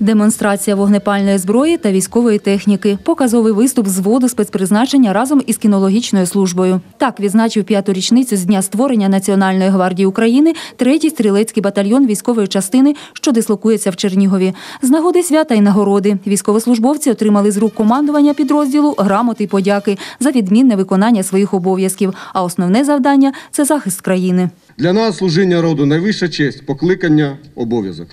Демонстрація вогнепальної зброї та військової техніки, показовий виступ зводу спецпризначення разом із кінологічною службою. Так відзначив п'яту річницю з дня створення Національної гвардії України третій стрілецький батальйон військової частини, що дислокується в Чернігові. З нагоди свята й нагороди військовослужбовці отримали з рук командування підрозділу грамоти й подяки за відмінне виконання своїх обов'язків. А основне завдання це захист країни. Для нас служіння роду найвища честь, покликання, обов'язок.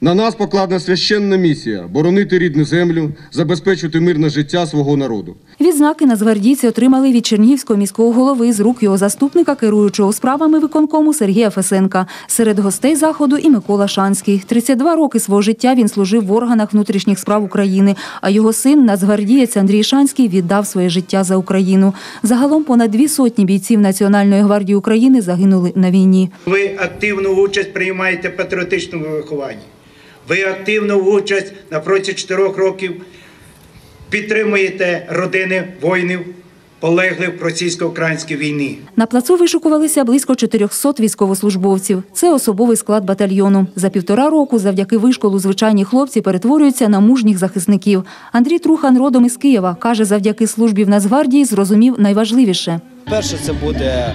На нас покладена священна місія боронити рідну землю, забезпечити мирне життя свого народу. Відзнаки нацгвардійці отримали від Чернігівського міського голови з рук його заступника, керуючого справами виконкому Сергія Фесенка. Серед гостей заходу і Микола Шанський. 32 роки свого життя він служив в органах внутрішніх справ України, а його син, нацгвардієць Андрій Шанський, віддав своє життя за Україну. Загалом понад дві сотні бійців Національної гвардії України загинули на війні. Ви активну участь приймаєте в патріотичному вихованні. Ви активну участь на протязі 4 років підтримуєте родини воїнів, полеглих в російсько-українській війні. На плацу вишукувалися близько 400 військовослужбовців. Це особовий склад батальйону. За півтора року завдяки вишколу звичайні хлопці перетворюються на мужніх захисників. Андрій Трухан родом із Києва. Каже, завдяки службі в Нацгвардії зрозумів найважливіше. Перше, це буде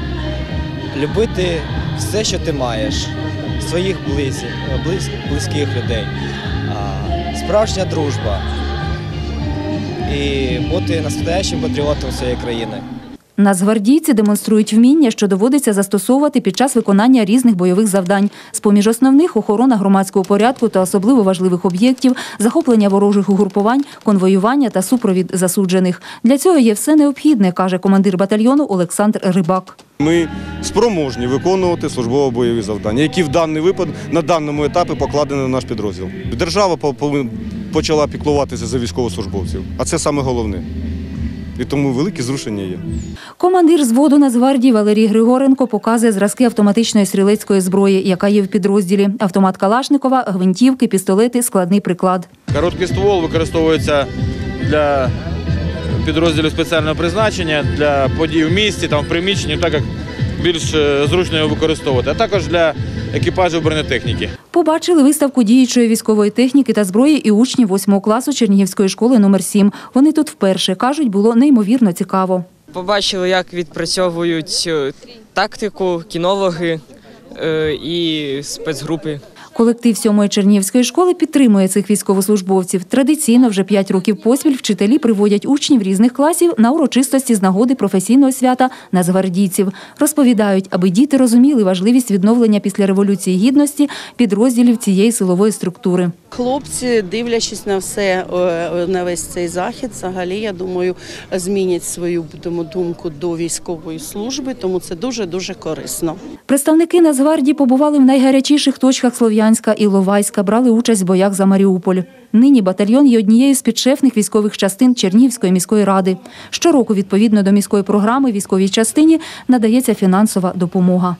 любити все, що ти маєш, своїх близьких, близь, близьких людей, а, справжня дружба і бути настоящим патріотом своєї країни. Нацгвардійці демонструють вміння, що доводиться застосовувати під час виконання різних бойових завдань. З-поміж основних охорона громадського порядку та особливо важливих об'єктів, захоплення ворожих угрупувань, конвоювання та супровід засуджених. Для цього є все необхідне, каже командир батальйону Олександр Рибак. Ми спроможні виконувати службово-бойові завдання, які в даний випадок на даному етапі покладені на наш підрозділ. Держава почала піклуватися за військовослужбовців, а це саме головне. І тому великі зрушення є. Командир зводу Нацгвардії Валерій Григоренко показує зразки автоматичної стрілецької зброї, яка є в підрозділі. Автомат Калашникова, гвинтівки, пістолети, складний приклад. Короткий ствол використовується для підрозділів спеціального призначення, для подій в місті, там, в приміщенні, так як більш е, зручно його використовувати, а також для екіпажів бронетехніки. Побачили виставку діючої військової техніки та зброї і учні 8 класу Чернігівської школи номер 7 Вони тут вперше кажуть, було неймовірно цікаво. Побачили, як відпрацьовують е, тактику, кінологи е, і спецгрупи. Колектив 7-ї Чернігівської школи підтримує цих військовослужбовців. Традиційно вже 5 років поспіль вчителі приводять учнів різних класів на урочистості з нагоди професійного свята нацгвардійців. Розповідають, аби діти розуміли важливість відновлення після революції гідності підрозділів цієї силової структури. Хлопці, дивлячись на все, е, на весь цей захід, взагалі, я думаю, змінять свою думку до військової служби, тому це дуже дуже корисно. Представники Нацгвардії побували в найгарячіших точках Слов'янська і Ловайська, брали участь в боях за Маріуполь. Нині батальйон є однією з підшефних військових частин Чернігівської міської ради. Щороку, відповідно до міської програми, військовій частині надається фінансова допомога.